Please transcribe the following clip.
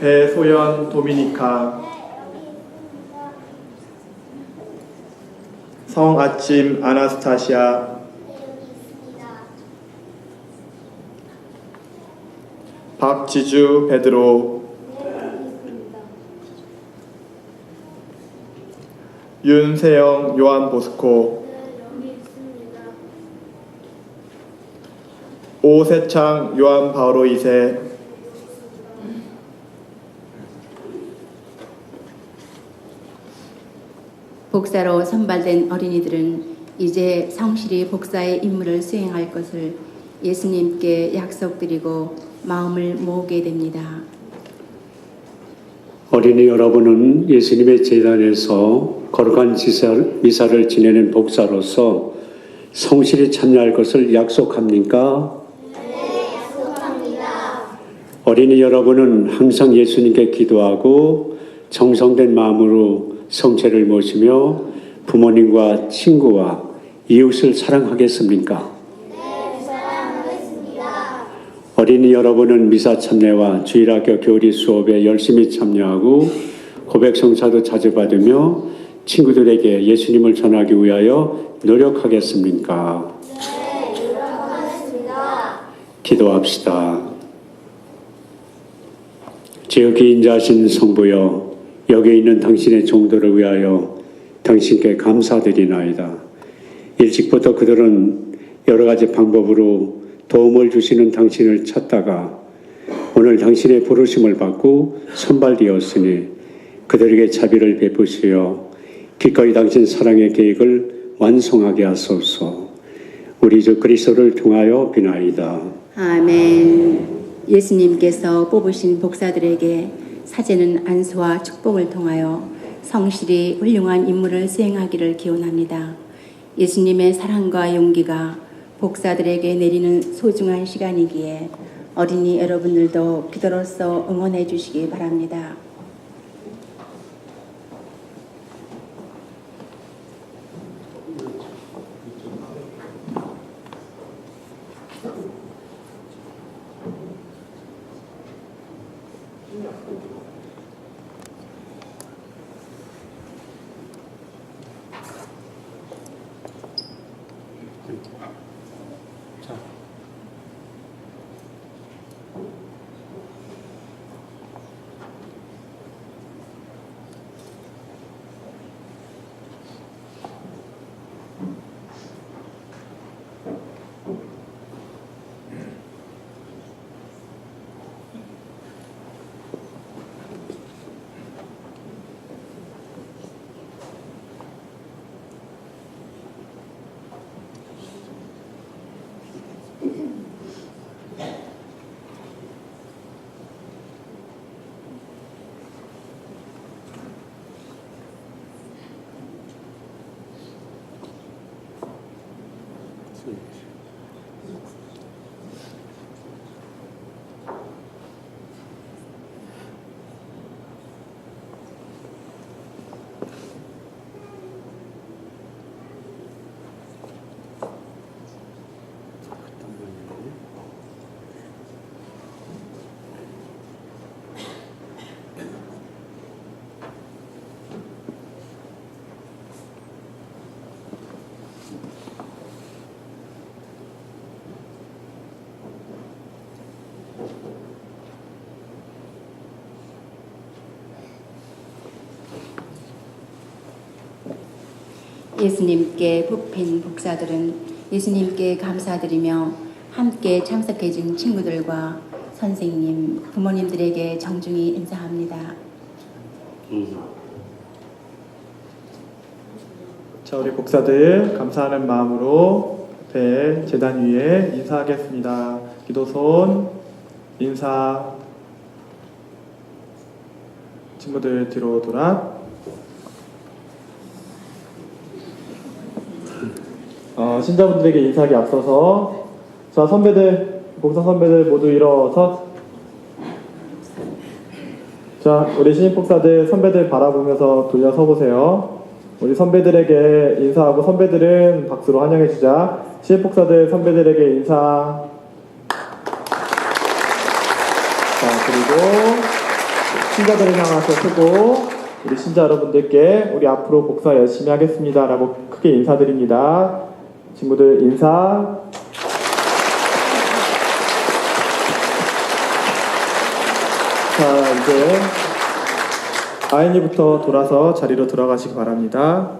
배소연 도미니카. 성아침 아나스타시아. 박지주 베드로. 윤세영 요한 보스코 오세창 요한 바오로 2세 복사로 선발된 어린이들은 이제 성실히 복사의 임무를 수행할 것을 예수님께 약속드리고 마음을 모으게 됩니다. 어린이 여러분은 예수님의 재단에서 거룩한 지사- 미사를 지내는 복사로서 성실히 참여할 것을 약속합니까? 어린이 여러분은 항상 예수님께 기도하고 정성된 마음으로 성체를 모시며 부모님과 친구와 이웃을 사랑하겠습니까? 어린이 여러분은 미사 참여와 주일학교 교리 수업에 열심히 참여하고 고백 성사도 자주 받으며 친구들에게 예수님을 전하기 위하여 노력하겠습니까? 기도합시다. 지극히 인자하신 성부여 여기 있는 당신의 종들을 위하여 당신께 감사드리나이다. 일찍부터 그들은 여러 가지 방법으로 도움을 주시는 당신을 찾다가 오늘 당신의 부르심을 받고 선발되었으니 그들에게 자비를 베푸시어 기꺼이 당신 사랑의 계획을 완성하게 하소서. 우리 주 그리스도를 통하여 비나이다. 아멘. 예수님께서 뽑으신 복사들에게 사제는 안수와 축복을 통하여 성실히 훌륭한 임무를 수행하기를 기원합니다. 예수님의 사랑과 용기가 복사들에게 내리는 소중한 시간이기에 어린이 여러분들도 기도로서 응원해 주시기 바랍니다. 要付出。Mm-hmm. 예수님께 뽑힌 복사들은 예수님께 감사드리며 함께 참석해준 친구들과 선생님, 부모님들에게 정중히 인사합니다. 자, 우리 복사들 감사하는 마음으로 배 재단 위에 인사하겠습니다. 기도손 인사 친구들 뒤로 돌아 어, 신자분들에게 인사하기 앞서서 자 선배들 복사 선배들 모두 일어서 자 우리 신입 복사들 선배들 바라보면서 돌려 서 보세요. 우리 선배들에게 인사하고 선배들은 박수로 환영해 주자. 신입 복사들 선배들에게 인사. 자, 그리고 신자들을 향해서 크고 우리 신자 여러분들께 우리 앞으로 복사 열심히 하겠습니다라고 크게 인사드립니다. 친구들 인사. 자, 이제 아이니부터 돌아서 자리로 들어가시기 바랍니다.